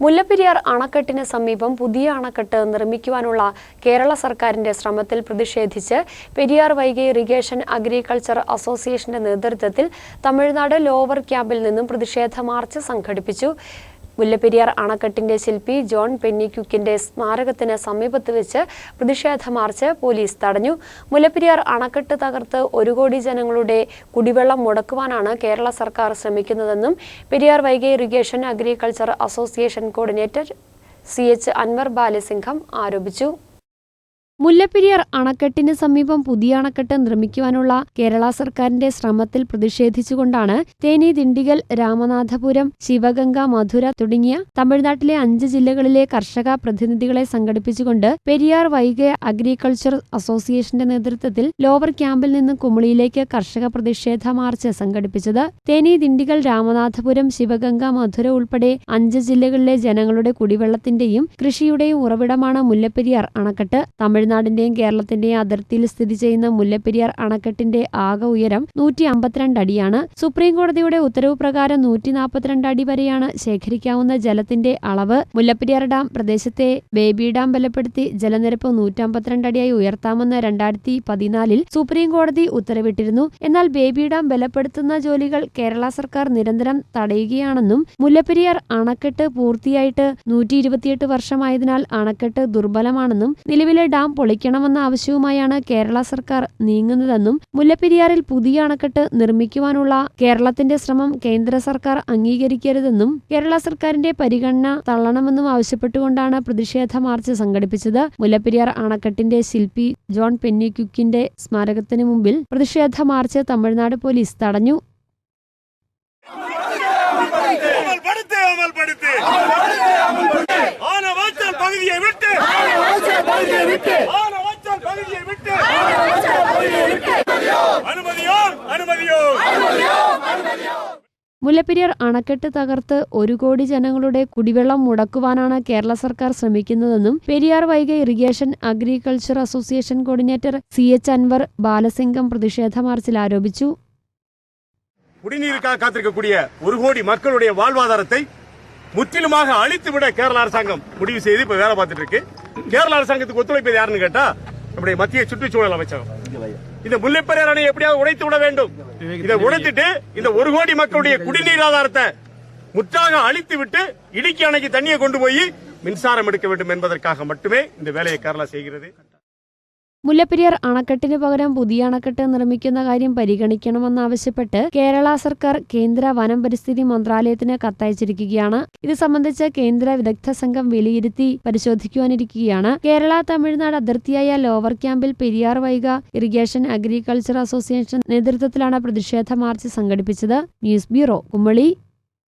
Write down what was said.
മുല്ലപ്പെരിയാർ അണക്കെട്ടിന് സമീപം പുതിയ അണക്കെട്ട് നിർമ്മിക്കുവാനുള്ള കേരള സർക്കാരിന്റെ ശ്രമത്തിൽ പ്രതിഷേധിച്ച് പെരിയാർ വൈകി ഇറിഗേഷൻ അഗ്രികൾച്ചർ അസോസിയേഷന്റെ നേതൃത്വത്തിൽ തമിഴ്നാട് ലോവർ ക്യാമ്പിൽ നിന്നും പ്രതിഷേധ മാർച്ച് സംഘടിപ്പിച്ചു. മുല്ലപ്പെരിയാർ അണക്കെട്ടിന്റെ ശില്പി ജോൺ പെന്നിക്യുക്കിന്റെ സ്മാരകത്തിന് സമീപത്ത് വെച്ച് പ്രതിഷേധ മാർച്ച് പോലീസ് തടഞ്ഞു. മുല്ലപ്പെരിയാർ അണക്കെട്ട് തകർത്ത് ഒരു കോടി ജനങ്ങളുടെ കുടിവെള്ളം മുടക്കുവാനാണ് കേരള സർക്കാർ ശ്രമിക്കുന്നതെന്നും Periyar Vaigai irrigation agriculture association coordinator C H Anwar Balasingham ആരോപിച്ചു. മുല്ലപ്പെരിയാർ അണക്കെട്ടിന് സമീപം പുതിയ അണക്കെട്ട് നിർമ്മിക്കുവാനുള്ള കേരള സർക്കാരിന്റെ ശ്രമത്തിൽ പ്രതിഷേധിച്ചുകൊണ്ടാണ് തേനി ദിണ്ടിഗൽ രാമനാഥപുരം ശിവഗംഗ മധുര തുടങ്ങിയ തമിഴ്നാട്ടിലെ അഞ്ച് ജില്ലകളിലെ കർഷക പ്രതിനിധികളെ സംഘടിപ്പിച്ചുകൊണ്ട് പെരിയാർ വൈഗ അഗ്രികൾച്ചർ അസോസിയേഷന്റെ നേതൃത്വത്തിൽ ലോവർ ക്യാമ്പിൽ നിന്ന് കുമളിയിലേക്ക് കർഷക പ്രതിഷേധ മാർച്ച് സംഘടിപ്പിച്ചത് തേനി ദിണ്ടിഗൽ രാമനാഥപുരം ശിവഗംഗ മധുര ഉൾപ്പെടെ അഞ്ച് ജില്ലകളിലെ ജനങ്ങളുടെ കുടിവെള്ളത്തിന്റെയും കൃഷിയുടെയും ഉറവിടമാണ് മുല്ലപ്പെരിയാർ അണക്കെട്ട്. തമിഴ്നാടിന്റെയും കേരളത്തിന്റെയും അതിർത്തിയിൽ സ്ഥിതി ചെയ്യുന്ന മുല്ലപ്പെരിയാർ അണക്കെട്ടിന്റെ ആകെ ഉയരം നൂറ്റി അമ്പത്തിരണ്ട് അടിയാണ്. സുപ്രീം കോടതിയുടെ ഉത്തരവ് പ്രകാരം നൂറ്റി നാൽപ്പത്തിരണ്ട് അടി വരെയാണ് ശേഖരിക്കാവുന്ന ജലത്തിന്റെ അളവ്. മുല്ലപ്പെരിയാർ ഡാം പ്രദേശത്തെ ബേബി ഡാം ബലപ്പെടുത്തി ജലനിരപ്പ് നൂറ്റമ്പത്തിരണ്ട് അടിയായി ഉയർത്താമെന്ന് രണ്ടായിരത്തി പതിനാലിൽ സുപ്രീം കോടതി ഉത്തരവിട്ടിരുന്നു. എന്നാൽ ബേബി ഡാം ബലപ്പെടുത്തുന്ന ജോലികൾ കേരള സർക്കാർ നിരന്തരം തടയുകയാണെന്നും മുല്ലപ്പെരിയാർ അണക്കെട്ട് പൂർത്തിയായിട്ട് നൂറ്റി വർഷമായതിനാൽ അണക്കെട്ട് ദുർബലമാണെന്നും നിലവിലെ ഡാം പൊളിക്കണമെന്ന ആവശ്യവുമായാണ് കേരള സർക്കാർ നീങ്ങുന്നതെന്നും മുല്ലപ്പെരിയാറിൽ പുതിയ അണക്കെട്ട് നിർമ്മിക്കുവാനുള്ള കേരളത്തിന്റെ ശ്രമം കേന്ദ്ര സർക്കാർ അംഗീകരിക്കരുതെന്നും കേരള സർക്കാരിന്റെ പരിഗണന തള്ളണമെന്നും ആവശ്യപ്പെട്ടുകൊണ്ടാണ് പ്രതിഷേധ മാർച്ച് സംഘടിപ്പിച്ചത്. മുല്ലപ്പെരിയാർ അണക്കെട്ടിന്റെ ശില്പി ജോൺ പെന്നിക്യുക്കിന്റെ സ്മാരകത്തിന് മുമ്പിൽ പ്രതിഷേധ മാർച്ച് തമിഴ്നാട് പോലീസ് തടഞ്ഞു. ஆனவாய்ச்சல் பகுதியை விட்டு அனுமதியோ அனுமதியோ മുല്ലപ്പെരിയാർ അണക്കെട്ട് തകർത്ത് ഒരു കോടി ജനങ്ങളുടെ കുടിവെള്ളം മുടക്കുവാനാണ് കേരള സർക്കാർ ശ്രമിക്കുന്നതെന്നും Periyar Vaiga irrigation agriculture association coordinator C H Anwar Balasingam പ്രതിഷേധ മാർച്ചിൽ ആരോപിച്ചു குடிநீருக்காக காத்திருக்கக்கூடிய ஒரு கோடி மக்களுடைய வாழ்வாதாரத்தை முற்றிலுமாக அழித்து விட கேரள அரசாங்கம் முடிவு செய்து இப்ப வேலை பார்த்துட்டு இருக்கு கேரள அரசாங்கத்துக்கு ஒத்துழைப்பது யாருன்னு கேட்டா நம்முடைய மத்திய சுற்றுச்சூழல் அமைச்சகம். இந்த முல்லைப்பெரியார் அணையை எப்படியாவது உடைத்து விட வேண்டும். இதை உடைத்துட்டு இந்த ஒரு கோடி மக்களுடைய குடிநீர் ஆதாரத்தை முற்றாக அழித்து விட்டு இடுக்கி அணைக்கு தண்ணியை கொண்டு போய் மின்சாரம் எடுக்க வேண்டும் என்பதற்காக மட்டுமே இந்த வேலையை கேரளா செய்கிறது. മുല്ലപ്പെരിയാർ അണക്കെട്ടിന് പകരം പുതിയ അണക്കെട്ട് നിർമ്മിക്കുന്ന കാര്യം പരിഗണിക്കണമെന്നാവശ്യപ്പെട്ട് കേരള സർക്കാർ കേന്ദ്ര വനം പരിസ്ഥിതി മന്ത്രാലയത്തിന് കത്തയച്ചിരിക്കുകയാണ്. ഇത് സംബന്ധിച്ച് കേന്ദ്ര വിദഗ്ധ സംഘം വിലയിരുത്തി പരിശോധിക്കുവാനിരിക്കുകയാണ്. കേരള തമിഴ്നാട് അതിർത്തിയായ ലോവർ ക്യാമ്പിൽ Periyar Vaigai irrigation agriculture association നേതൃത്വത്തിലാണ് പ്രതിഷേധ മാർച്ച് സംഘടിപ്പിച്ചത്. News bureau Kummali